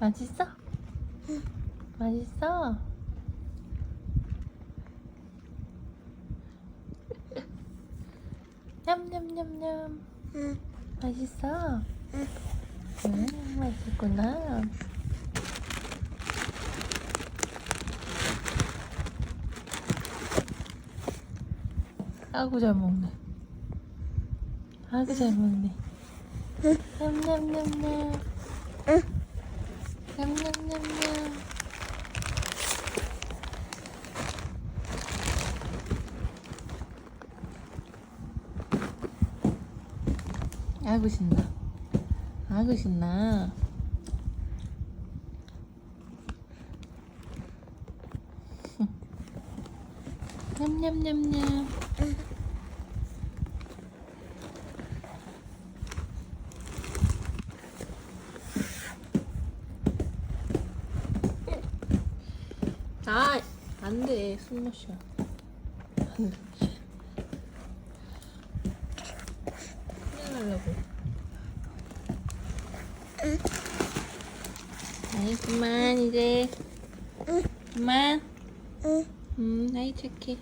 맛있어? 맛있어? 냠냠냠냠 맛있어? 응 맛있구나 아구 잘 먹네. 아구 잘 먹네. 냠냠냠냠. 냠냠냠냠. 아이고 신나. 아이고 신나. 냠냠냠냠 아, 안 돼. 숨못 쉬어. 안 돼. 큰일 날라고. 아이, 그만, 이제. 그만. 음, 아이, 착해.